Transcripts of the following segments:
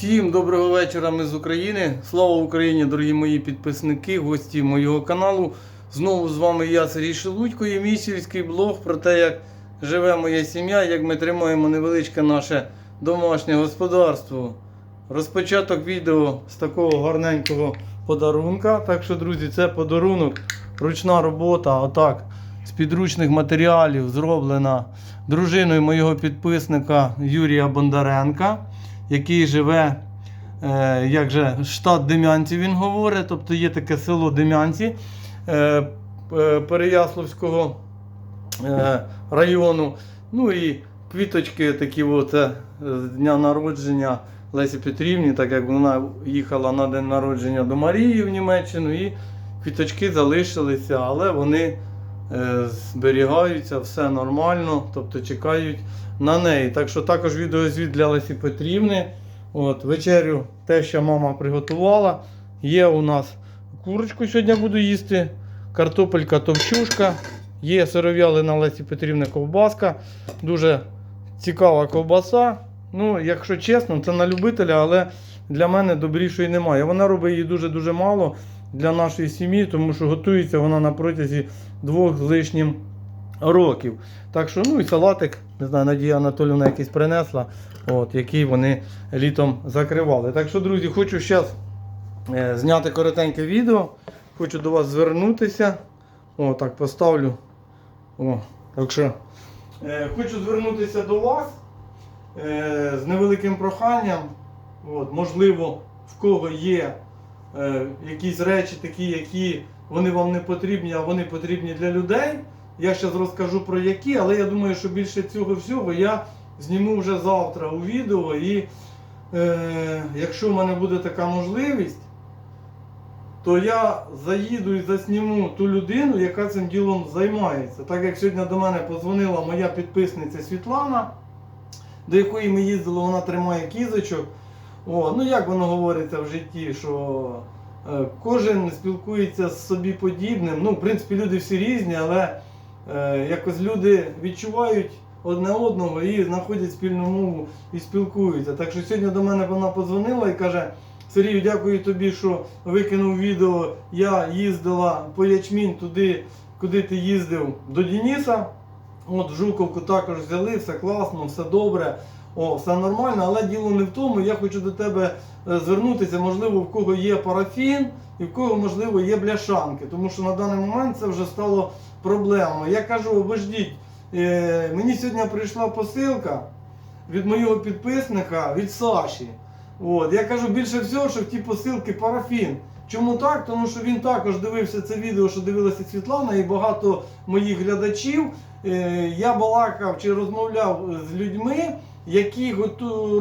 Всім доброго вечора, ми з України. Слава Україні, дорогі мої підписники, гості моєго каналу. Знову з вами я, Сергій Шелудько, і мій сільський блог про те, як живе моя сім'я, як ми тримаємо невеличке наше домашнє господарство. Розпочаток відео з такого гарненького подарунка. Так що, друзі, це подарунок, ручна робота, отак, з підручних матеріалів зроблена дружиною моєго підписника Юрія Бондаренка який живе, е, як же, штат Дем'янці, він говорить, тобто є таке село Дем'янці е, е, Переяславського е, району. Ну і квіточки такі от, е, з дня народження Лесі Петрівні, так як вона їхала на день народження до Марії в Німеччину, і квіточки залишилися, але вони е, зберігаються, все нормально, тобто чекають на неї. Так що також відеозвіт для Лесі Петрівни. От, вечерю те, що мама приготувала. Є у нас курочку сьогодні буду їсти, картопелька товчушка, є сиров'ялина Лесі Петрівни ковбаска. Дуже цікава ковбаса. Ну, якщо чесно, це на любителя, але для мене добрішої немає. Вона робить її дуже-дуже мало для нашої сім'ї, тому що готується вона на протязі двох з лишнім років. Так що, ну і салатик, не знаю, Надія Анатолівна якийсь принесла, от, який вони літом закривали. Так що, друзі, хочу зараз е, зняти коротеньке відео. Хочу до вас звернутися. О, так поставлю. О, так що, е, хочу звернутися до вас е, з невеликим проханням. От, можливо, в кого є якісь речі такі, які вони вам не потрібні, а вони потрібні для людей. Я зараз розкажу про які, але я думаю, що більше цього всього я зніму вже завтра у відео. І е, якщо в мене буде така можливість, то я заїду і засніму ту людину, яка цим ділом займається. Так як сьогодні до мене подзвонила моя підписниця Світлана, до якої ми їздили, вона тримає кізочок. О, ну як воно говориться в житті, що е, кожен спілкується з собі подібним. Ну, в принципі, люди всі різні, але якось люди відчувають одне одного і знаходять спільну мову і спілкуються. Так що сьогодні до мене вона подзвонила і каже: Сергію, дякую тобі, що викинув відео. Я їздила по ячмінь туди, куди ти їздив до Дениса. От Жуковку також взяли, все класно, все добре, о, все нормально, але діло не в тому. Я хочу до тебе е, звернутися, можливо, в кого є парафін і в кого, можливо, є бляшанки. Тому що на даний момент це вже стало проблемою. Я кажу, обождіть, е, мені сьогодні прийшла посилка від моєго підписника, від Саші. От, я кажу більше всього, що в ті посилки парафін. Чому так? Тому що він також дивився це відео, що дивилася Світлана, і багато моїх глядачів. Е, я балакав чи розмовляв з людьми, які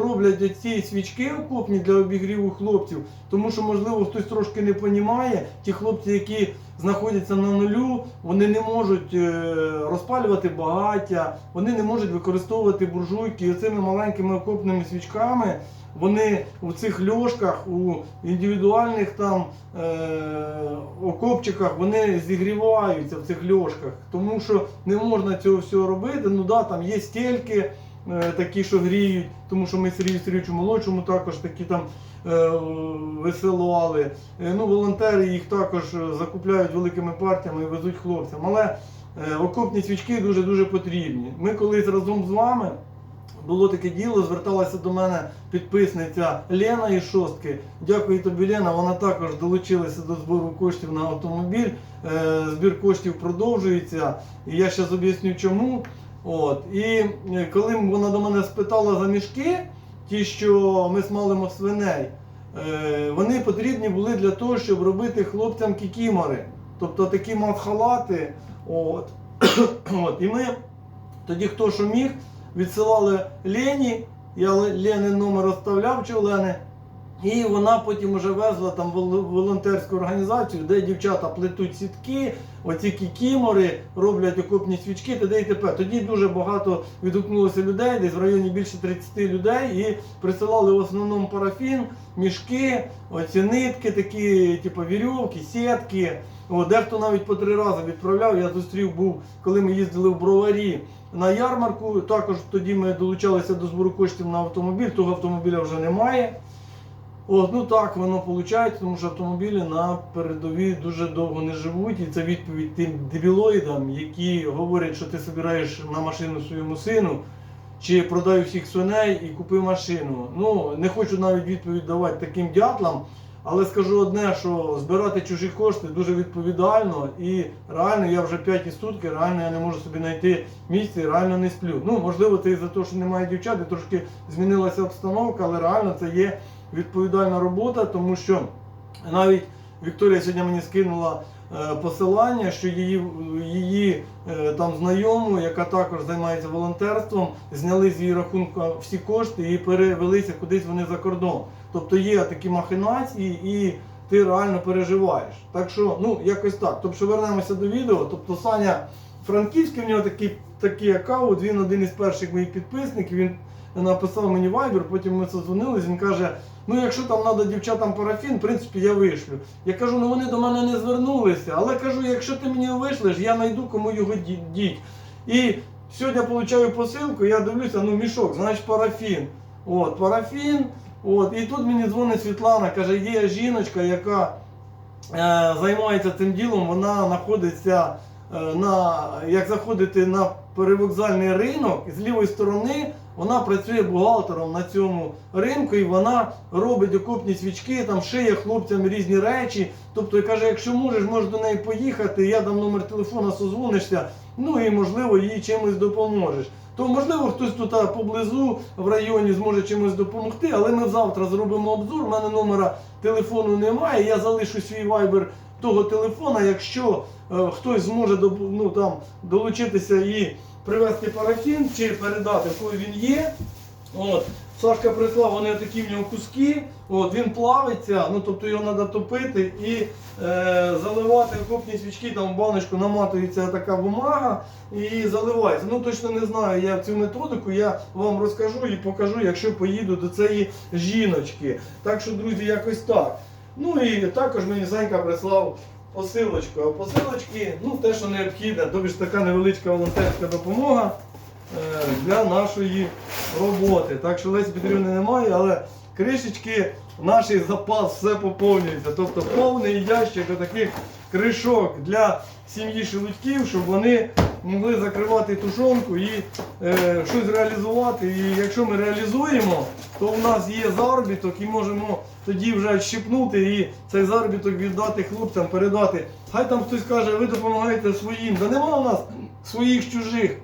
роблять ці свічки окопні для обігріву хлопців. Тому що, можливо, хтось трошки не розуміє, ті хлопці, які знаходяться на нулю, вони не можуть е, розпалювати багаття, вони не можуть використовувати буржуйки. І цими маленькими окопними свічками вони у цих льошках, у індивідуальних там е, окопчиках, вони зігріваються в цих льошках. Тому що не можна цього всього робити. Ну да, там є стільки такі, що гріють, тому що ми Сергію Сергійовичу молодшому також такі там е, висилали. Е, ну, волонтери їх також е, закупляють великими партіями і везуть хлопцям. Але е, окопні свічки дуже-дуже потрібні. Ми колись разом з вами. Було таке діло, зверталася до мене підписниця Лена із шостки. Дякую тобі, Лена. Вона також долучилася до збору коштів на автомобіль. Е, Збір коштів продовжується. І я зараз об'ясню чому. От. І е, коли вона до мене спитала за мішки, ті, що ми смалимо свиней, е, вони потрібні були для того, щоб робити хлопцям кікімори. Тобто такі мат-халати. От. От. І ми тоді хто що міг, відсилали Лені, я Ле- Лени номер оставляв чи Олени. І вона потім вже везла там вол- волонтерську організацію, де дівчата плетуть сітки, оці кікімори, роблять окопні свічки, т.д. і т.п. Тоді дуже багато відгукнулося людей, десь в районі більше 30 людей, і присилали в основному парафін, мішки, оці нитки, такі, типу вірьовки, сітки. О, дехто навіть по три рази відправляв. Я зустрів був, коли ми їздили в броварі на ярмарку. Також тоді ми долучалися до збору коштів на автомобіль, того автомобіля вже немає. От, ну так воно виходить, тому що автомобілі на передовій дуже довго не живуть, і це відповідь тим дебілоїдам, які говорять, що ти збираєш на машину своєму сину, чи продай всіх свиней і купи машину. Ну, не хочу навіть відповідь давати таким дятлам, але скажу одне, що збирати чужі кошти дуже відповідально і реально я вже п'яті сутки, реально я не можу собі знайти місце і реально не сплю. Ну, можливо, це із-за того, що немає дівчат, і трошки змінилася обстановка, але реально це є відповідальна робота, тому що навіть Вікторія сьогодні мені скинула е, посилання, що її, її е, там знайому, яка також займається волонтерством, зняли з її рахунку всі кошти і перевелися кудись вони за кордон. Тобто є такі махінації і ти реально переживаєш. Так що, ну, якось так. Тобто вернемося до відео. Тобто Саня Франківський, в нього такий, такий аккаунт, він один із перших моїх підписників. Він написав мені вайбер, потім ми созвонились, він каже, ну якщо там треба дівчатам парафін, в принципі, я вишлю. Я кажу, ну вони до мене не звернулися, але кажу, якщо ти мені його вишлеш, я знайду кому його ді- діть. І сьогодні получаю посилку, я дивлюся, ну мішок, значить парафін. От, парафін. От, і тут мені дзвонить Світлана, каже, є жіночка, яка е, займається цим ділом, вона знаходиться е, на, як заходити на перевокзальний ринок, з лівої сторони вона працює бухгалтером на цьому ринку, і вона робить окопні свічки, там шиє хлопцям різні речі. Тобто і каже, якщо можеш, можеш до неї поїхати, я дам номер телефона, созвонишся, ну і можливо їй чимось допоможеш. То можливо хтось тут поблизу в районі зможе чимось допомогти, але ми завтра зробимо обзор. У мене номера телефону немає. Я залишу свій вайбер того телефона. Якщо е, хтось зможе ну, там, долучитися і привезти парафін чи передати, коли він є. От. Сашка прислав, вони такі в нього куски, от, він плавиться, ну тобто його треба топити і е, заливати окопні свічки, там в баночку наматується така бумага і заливається. Ну точно не знаю я цю методику, я вам розкажу і покажу, якщо поїду до цієї жіночки. Так що, друзі, якось так. Ну і також мені Санька прислав посилочку. А посилочки, ну те, що необхідне, тобі ж така невеличка волонтерська допомога е, для нашої роботи. Так що Лесі Петрівни немає, але кришечки, наш запас все поповнюється. Тобто повний ящик таких кришок для сім'ї шелудьків, щоб вони могли закривати тушонку і е, щось реалізувати. І якщо ми реалізуємо, то у нас є заробіток і можемо тоді вже щепнути і цей заробіток віддати хлопцям, передати. Хай там хтось каже, ви допомагаєте своїм. Да нема у нас своїх чужих.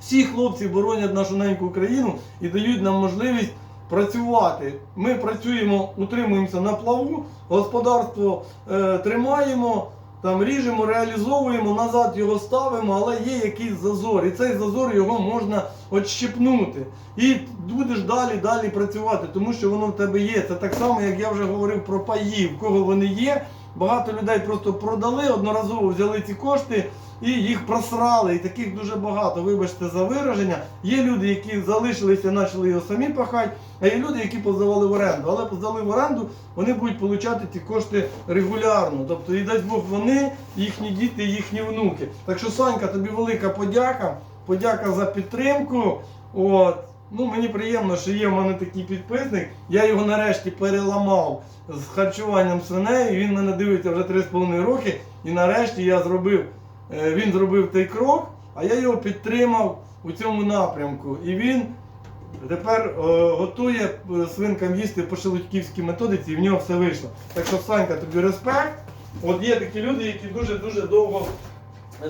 Всі хлопці боронять нашу неньку Україну і дають нам можливість працювати. Ми працюємо, утримуємося на плаву, господарство е, тримаємо, там ріжемо, реалізовуємо, назад його ставимо, але є якийсь зазор. І цей зазор його можна отщепнути. І будеш далі, далі працювати, тому що воно в тебе є. Це так само, як я вже говорив про паї, в кого вони є. Багато людей просто продали, одноразово взяли ці кошти і їх просрали. І таких дуже багато. Вибачте за вираження. Є люди, які залишилися, почали його самі пахати, а є люди, які поздавали в оренду. Але поздали в оренду, вони будуть отримати ці кошти регулярно. Тобто, і дасть Бог вони, їхні діти, їхні внуки. Так що, Санька, тобі велика подяка. Подяка за підтримку. От. Ну, мені приємно, що є в мене такий підписник. Я його нарешті переламав з харчуванням свиней. Він мене дивиться вже 3,5 роки. І нарешті я зробив, е, він зробив той крок, а я його підтримав у цьому напрямку. І він тепер е, готує е, свинкам їсти по шелудьківській методиці, і в нього все вийшло. Так що, Санька, тобі респект. От є такі люди, які дуже-дуже довго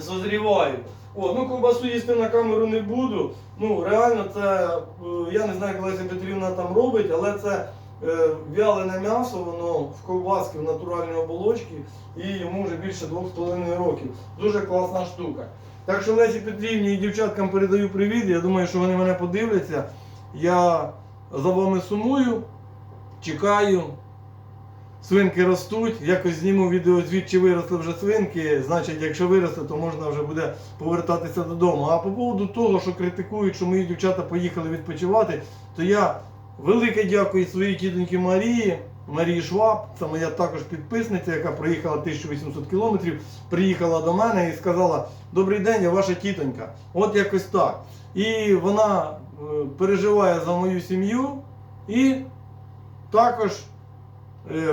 созрівають. О, ну ковбасу їсти на камеру не буду. Ну, реально, це е, я не знаю, як Леся Петрівна там робить, але це е, вялене м'ясо, воно в ковбаски в натуральній оболочці і йому вже більше 2,5 років. Дуже класна штука. Так що Лесі Петрівні і дівчаткам передаю привіт. Я думаю, що вони мене подивляться. Я за вами сумую, чекаю. Свинки ростуть, якось зніму відеозвіт, чи виросли вже свинки. Значить, якщо виросли, то можна вже буде повертатися додому. А по поводу того, що критикують, що мої дівчата поїхали відпочивати, то я велике дякую своїй тітоньки Марії, Марії Шваб, це моя також підписниця, яка проїхала 1800 кілометрів, приїхала до мене і сказала: Добрий день, я ваша тітонька. От якось так. І вона е, переживає за мою сім'ю і також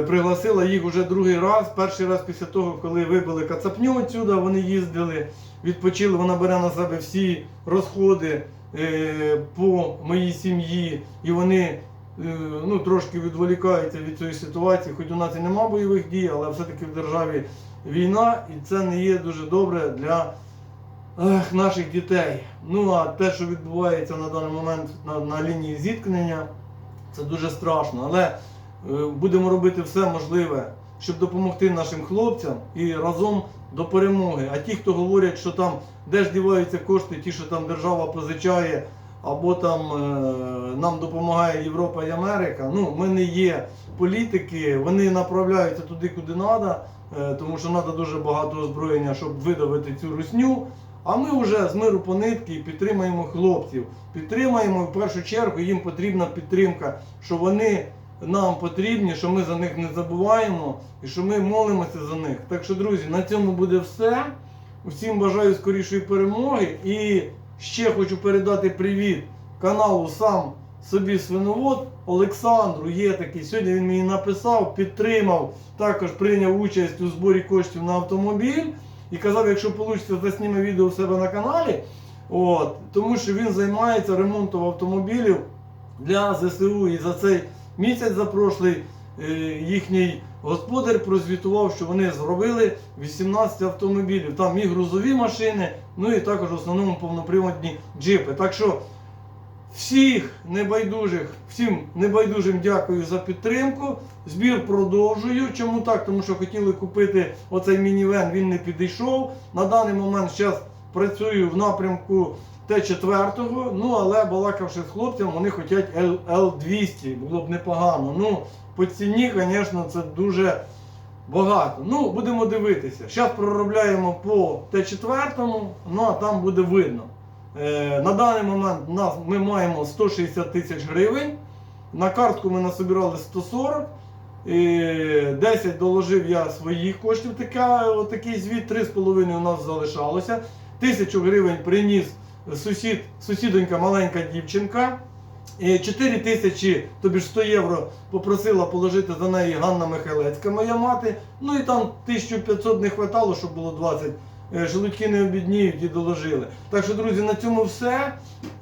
пригласила їх уже другий раз. Перший раз після того, коли вибили кацапню отсюди, вони їздили, відпочили. Вона бере на себе всі розходи е, по моїй сім'ї, і вони е, ну, трошки відволікаються від цієї ситуації. Хоч у нас і нема бойових дій, але все-таки в державі війна, і це не є дуже добре для наших дітей. Ну а те, що відбувається на даний момент на, на лінії зіткнення, це дуже страшно. Але е, будемо робити все можливе, щоб допомогти нашим хлопцям і разом до перемоги. А ті, хто говорять, що там де ж діваються кошти, ті, що там держава позичає, або там е, нам допомагає Європа і Америка. Ну, ми не є політики, вони направляються туди, куди треба, тому що треба дуже багато озброєння, щоб видавити цю русню. А ми вже з миру по нитки підтримаємо хлопців. Підтримаємо в першу чергу, їм потрібна підтримка, що вони нам потрібні, що ми за них не забуваємо і що ми молимося за них. Так що, друзі, на цьому буде все. Усім бажаю скорішої перемоги. І ще хочу передати привіт каналу сам собі свиновод Олександру. Є такий. Сьогодні він мені написав, підтримав, також прийняв участь у зборі коштів на автомобіль. І казав, якщо вийде, засніме відео у себе на каналі. От, тому що він займається ремонтом автомобілів для ЗСУ. І за цей місяць за прошлий е, їхній господар прозвітував, що вони зробили 18 автомобілів. Там і грузові машини, ну і також в основному повноприводні джипи. Так що всіх небайдужих, всім небайдужим дякую за підтримку. Збір продовжую. Чому так? Тому що хотіли купити оцей мінівен, він не підійшов. На даний момент зараз працюю в напрямку Т4, ну але балакавши з хлопцем, вони хочуть L200, було б непогано. Ну, по ціні, звісно, це дуже багато. Ну, будемо дивитися. Зараз проробляємо по Т4, ну а там буде видно. Е, на даний момент нас, ми маємо 160 тисяч гривень. На картку ми насобирали 140. Е, 10 доложив я своїх коштів, така, отакий звіт, 3,5 у нас залишалося. Тисячу гривень приніс сусід, сусідонька, маленька дівчинка. Е, 4 тисячі, тобі ж 100 євро попросила положити за неї Ганна Михайлецька, моя мати. Ну і там 1500 не вистачало, щоб було 20. Е, Желудьки не обідніють і доложили. Так що, друзі, на цьому все.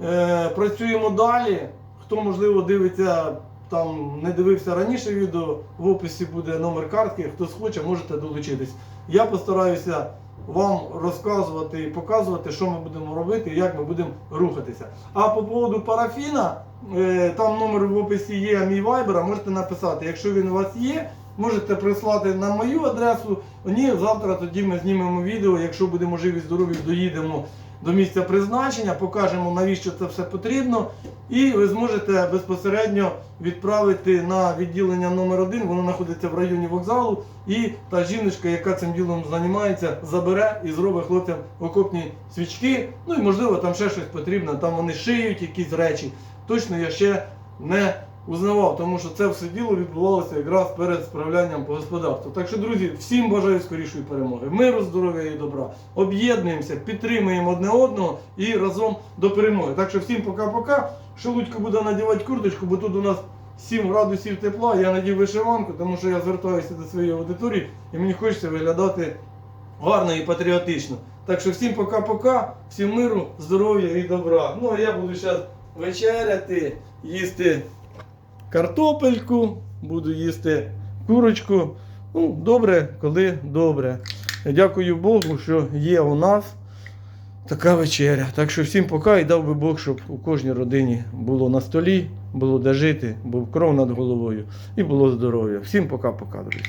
Е, працюємо далі. Хто, можливо, дивиться, там не дивився раніше відео, в описі буде номер картки. Хто схоче, можете долучитись. Я постараюся вам розказувати і показувати, що ми будемо робити і як ми будемо рухатися. А по поводу парафіна, е, там номер в описі є мій вайбер, можете написати. Якщо він у вас є, можете прислати на мою адресу. Ні, завтра тоді ми знімемо відео. Якщо будемо живі, здорові, доїдемо до місця призначення, покажемо навіщо це все потрібно. І ви зможете безпосередньо відправити на відділення номер 1 воно знаходиться в районі вокзалу. І та жіночка, яка цим ділом займається, забере і зробить хлопцям окопні свічки. Ну і можливо там ще щось потрібно, там вони шиють якісь речі. Точно я ще не узнавав, тому що це все діло відбувалося якраз перед справлянням по господарству. Так що, друзі, всім бажаю скорішої перемоги, миру, здоров'я і добра. Об'єднуємося, підтримуємо одне одного і разом до перемоги. Так що всім пока-пока. Шелудько буде надівати курточку, бо тут у нас 7 градусів тепла. Я надів вишиванку, тому що я звертаюся до своєї аудиторії і мені хочеться виглядати гарно і патріотично. Так що всім пока-пока, всім миру, здоров'я і добра. Ну а я буду зараз вечеряти, їсти картопельку, буду їсти курочку. Ну, добре, коли добре. Дякую Богу, що є у нас така вечеря. Так що всім пока і дав би Бог, щоб у кожній родині було на столі, було де жити, був кров над головою і було здоров'я. Всім пока-пока, друзі.